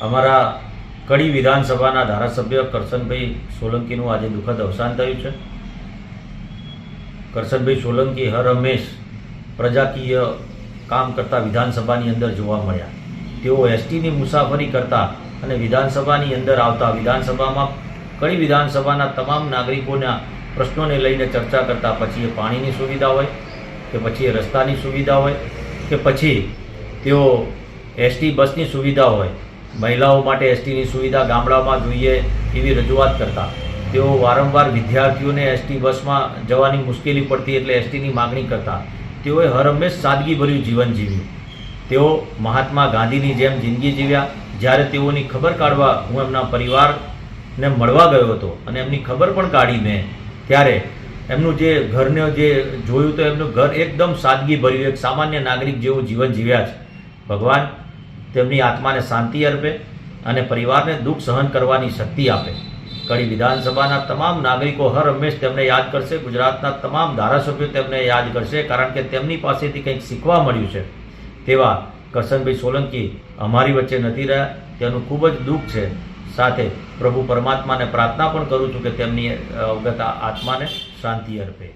અમારા કડી વિધાનસભાના ધારાસભ્ય કરશનભાઈ સોલંકીનું આજે દુઃખદ અવસાન થયું છે. કરશનભાઈ સોલંકી હર હંમેશ પ્રજાકીય કામ કરતા વિધાનસભાની અંદર જોવા મળ્યા. તેઓ એસટીની મુસાફરી કરતા અને વિધાનસભાની અંદર આવતા વિધાનસભામાં કડી વિધાનસભાના તમામ નાગરિકોના પ્રશ્નોને લઈને ચર્ચા કરતા પછી એ પાણીની સુવિધા હોય, કે પછી એ રસ્તાની સુવિધા હોય, કે પછી તેઓ એસટી બસની સુવિધા હોય. મહિલાઓ માટે એસટીની સુવિધા ગામડામાં જોઈએ એવી રજૂઆત કરતા. તેઓ વારંવાર વિદ્યાર્થીઓને એસટી બસમાં જવાની મુશ્કેલી પડતી એટલે એસટીની માગણી કરતા. તેઓએ હરહંમેશ સાદગીભર્યું જીવન જીવ્યું. તેઓ મહાત્મા ગાંધીની જેમ જિંદગી જીવ્યા. જ્યારે તેઓની ખબર કાઢવા હું એમના પરિવારને મળવા ગયો હતો અને એમની ખબર પણ કાઢી મેં, ત્યારે એમનું જે ઘરને જે જોયું તો એમનું ઘર એકદમ સાદગીભર્યું, એક સામાન્ય નાગરિક જેવું જીવન જીવ્યા છે. ભગવાન તેમની આત્માને શાંતિ અર્પે અને પરિવારને દુઃખ સહન કરવાની શક્તિ આપે. કડી વિધાનસભાના તમામ નાગરિકો હર હંમેશ તેમને યાદ કરશે, ગુજરાતના તમામ ધારાસભ્યો તેમને યાદ કરશે, કારણ કે તેમની પાસેથી કંઈક શીખવા મળ્યું છે. તેવા કરશનભાઈ સોલંકી અમારી વચ્ચે નથી રહ્યા, તેનું ખૂબ જ દુઃખ છે. સાથે પ્રભુ પરમાત્માને પ્રાર્થના પણ કરું છું કે તેમની અવગત આત્માને શાંતિ અર્પે.